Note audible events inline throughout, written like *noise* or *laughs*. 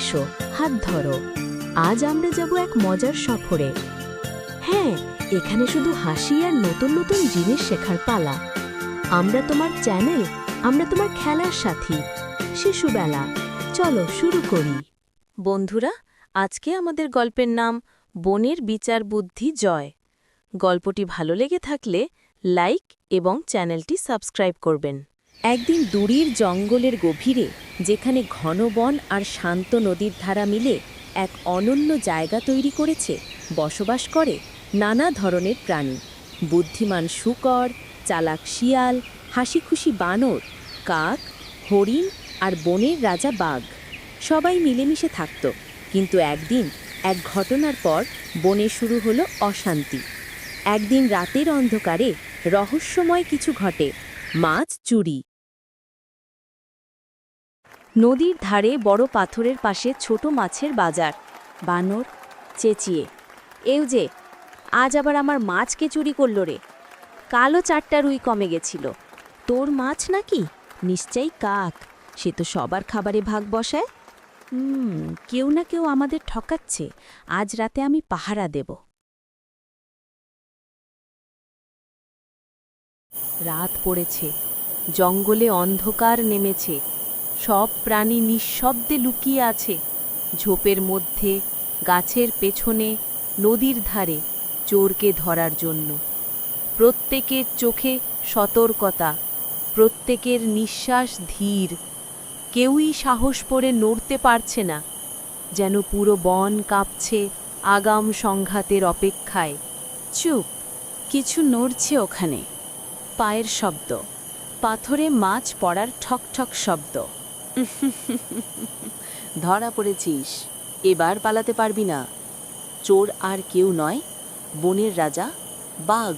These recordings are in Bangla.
এসো, হাত ধরো। আজ আমরা যাব এক মজার সফরে। হ্যাঁ এখানে শুধু হাসি আর নতুন নতুন জিনিস শেখার পালা। আমরা তোমার চ্যানেল, আমরা তোমার খেলার সাথী। শিশুবেলা, চলো শুরু করি। বন্ধুরা, আজকে আমাদের গল্পের নাম, বনের বিচার বুদ্ধি জয়। গল্পটি ভালো লেগে থাকলে লাইক এবং চ্যানেলটি সাবস্ক্রাইব করবেন। একদিন দূরের জঙ্গলের গভীরে, যেখানে ঘন বন আর শান্ত নদীর ধারা মিলে এক অনন্য জায়গা তৈরি করেছে, বসবাস করে নানা ধরনের প্রাণী। বুদ্ধিমান শুকর, চালাক শিয়াল, হাসিখুশি বানর, কাক, হরিণ আর বনের রাজা বাঘ, সবাই মিলেমিশে থাকত। কিন্তু একদিন এক ঘটনার পর বনে শুরু হলো অশান্তি। একদিন রাতের অন্ধকারে রহস্যময় কিছু ঘটে, মাছ চুরি। নদীর ধারে বড় পাথরের পাশে ছোট মাছের বাজার। বানর, চেঁচিয়ে, এও যে, আজ আবার আমার মাছকে চুরি করল রে। কালো চারটা রুই কমে গেছিল। তোর মাছ নাকি? নিশ্চয়ই কাক। সে তো সবার খাবারে ভাগ বসায়। হুম, কেউ না কেউ আমাদের ঠকাচ্ছে। আজ রাতে আমি পাহারা দেব। রাত পড়েছে। জঙ্গলে অন্ধকার নেমেছে। সব প্রাণী নিঃশব্দে লুকিয়ে আছে। ঝোপের মধ্যে, গাছের পেছনে, নদীর ধারে, চোরকে ধরার জন্য। প্রত্যেকের চোখে সতর্কতা, প্রত্যেকের নিঃশ্বাস ধীর। কেউই সাহস পরে নড়তে পারছে না, যেন পুরো বন কাঁপছে আগাম সংঘাতের অপেক্ষায়। চুপ, কিছু নড়ছে ওখানে। পায়ের শব্দ, পাথরে মাছ পড়ার ঠকঠক শব্দ। *laughs* ধরা পড়েছিস। এবার পালাতে পারবি না। চোর আর কেউ নয়। বনের রাজা, বাঘ,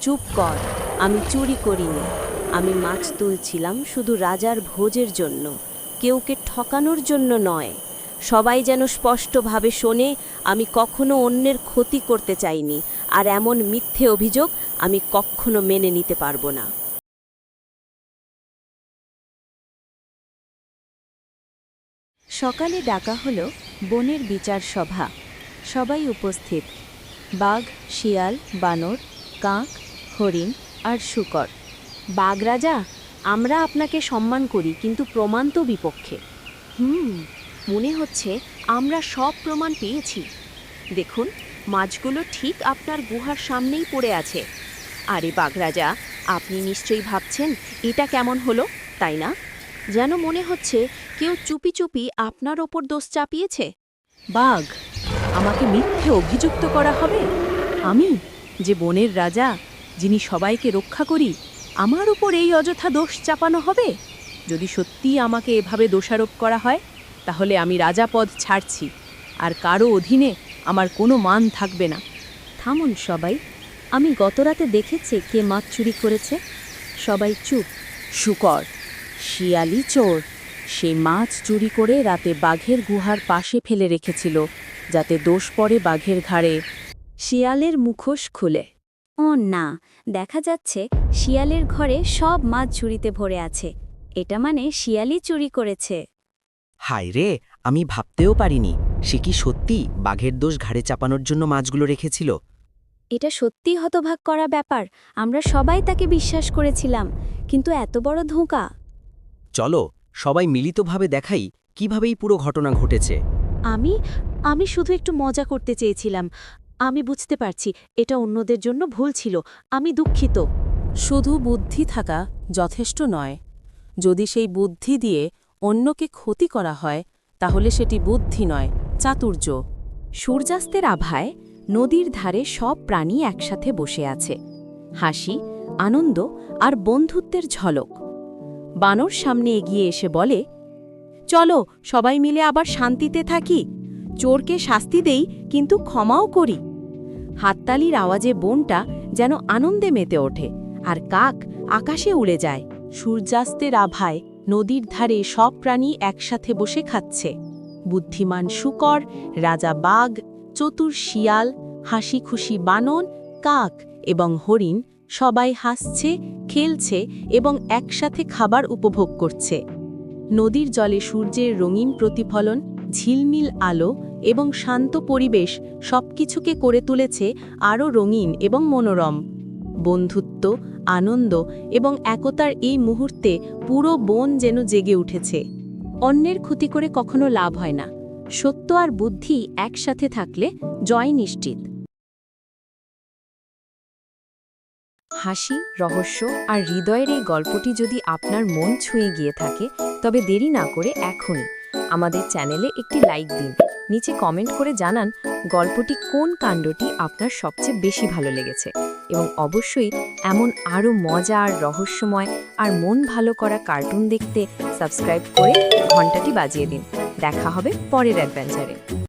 চুপ কর। আমি চুরি করিনি। আমি মাছ তুলছিলাম শুধু রাজার ভোজের জন্য। কেউকে ঠকানোর জন্য নয়। সবাই যেন স্পষ্টভাবে শোনে, আমি কখনো অন্যের ক্ষতি করতে চাইনি। আর এমন মিথ্যে অভিযোগ আমি কখনো মেনে নিতে পারব না। সকালে ডাকা হলো বনের বিচার সভা। সবাই উপস্থিত। বাঘ, শিয়াল, বানর, কাক, হরিণ আর শুকর। বাঘ রাজা, আমরা আপনাকে সম্মান করি, কিন্তু প্রমাণ তো বিপক্ষে। হুম, মনে হচ্ছে আমরা সব প্রমাণ পেয়েছি। দেখুন, মাছগুলো ঠিক আপনার গুহার সামনেই পড়ে আছে। আরে বাঘ রাজা, আপনি নিশ্চয়ই ভাবছেন এটা কেমন হলো, তাই না? যেন মনে হচ্ছে কেউ চুপি চুপি আপনার ওপর দোষ চাপিয়েছে? বাঘ আমাকে মিথ্যে অভিযুক্ত করা হবে? আমি যে বনের রাজা যিনি সবাইকে রক্ষা করি আমার উপর এই অযথা দোষ চাপানো হবে? যদি সত্যিই আমাকে এভাবে দোষারোপ করা হয় তাহলে আমি রাজাপদ ছাড়ছি আর কারও অধীনে আমার কোনো মান থাকবে না। থামুন সবাই আমি গতরাতে দেখেছি কে মাছ চুরি করেছে। সবাই চুপ। শুকর শিয়ালি চোর। সে মাছ চুরি করে রাতে বাঘের গুহার পাশে ফেলে রেখেছিল যাতে দোষ পড়ে বাঘের ঘাড়ে। শিয়ালের মুখোশ খুলে। ও না দেখা যাচ্ছে শিয়ালের ঘরে সব মাছ ঝুড়িতে ভরে আছে। এটা মানে শিয়ালই চুরি করেছে। হায় রে আমি ভাবতেও পারিনি। সে কি সত্যি বাঘের দোষ ঘাড়ে চাপানোর জন্য মাছগুলো রেখেছিল? এটা সত্যি হতভাগ করা ব্যাপার। আমরা সবাই তাকে বিশ্বাস করেছিলাম কিন্তু এত বড় ধোঁকা। চলো, সবাই মিলিতভাবে দেখাই কিভাবেই পুরো ঘটনা ঘটেছে। আমি আমি শুধু একটু মজা করতে চেয়েছিলাম। আমি বুঝতে পারছি, এটা অন্যদের জন্য ভুল ছিল। আমি দুঃখিত। শুধু বুদ্ধি থাকা যথেষ্ট নয়। যদি সেই বুদ্ধি দিয়ে অন্যকে ক্ষতি করা হয়, তাহলে সেটি বুদ্ধি নয়, চাতুর্য। সূর্যাস্তের আভায় নদীর ধারে সব প্রাণী একসাথে বসে আছে। হাসি, আনন্দ আর বন্ধুত্বের ঝলক। বানর সামনে এগিয়ে এসে বলে, চলো, সবাই মিলে আবার শান্তিতে থাকি। চোরকে শাস্তি দেই, কিন্তু ক্ষমাও করি। হাততালির আওয়াজে বনটা যেন আনন্দে মেতে ওঠে, আর কাক আকাশে উড়ে যায়। সূর্যাস্তের আভায় নদীর ধারে সব প্রাণী একসাথে বসে খাচ্ছে। বুদ্ধিমান শুকর, রাজা বাঘ, চতুর শিয়াল হাসি খুশি বানন, কাক এবং হরিণ সবাই হাসছে, খেলছে এবং একসাথে খাবার উপভোগ করছে। নদীর জলে সূর্যের রঙিন প্রতিফলন, ঝিলমিল আলো এবং শান্ত পরিবেশ সবকিছুকে করে তুলেছে আরও রঙিন এবং মনোরম। বন্ধুত্ব, আনন্দ এবং একতার এই মুহূর্তে পুরো বন যেন জেগে উঠেছে। অন্যের ক্ষতি করে কখনো লাভ হয় না। সত্য আর বুদ্ধি একসাথে থাকলে জয় নিশ্চিত। হাসি, রহস্য আর হৃদয়ের এই গল্পটি যদি আপনার মন ছুঁয়ে গিয়ে থাকে, তবে দেরি না করে এখনই আমাদের চ্যানেলে একটি লাইক দিন। নিচে কমেন্ট করে জানান গল্পটি কোন কাণ্ডটি আপনার সবচেয়ে বেশি ভালো লেগেছে এবং অবশ্যই এমন আরও মজা আর রহস্যময় আর মন ভালো করা কার্টুন দেখতে সাবস্ক্রাইব করে ঘন্টাটি বাজিয়ে দিন। দেখা হবে পরের অ্যাডভেঞ্চারে।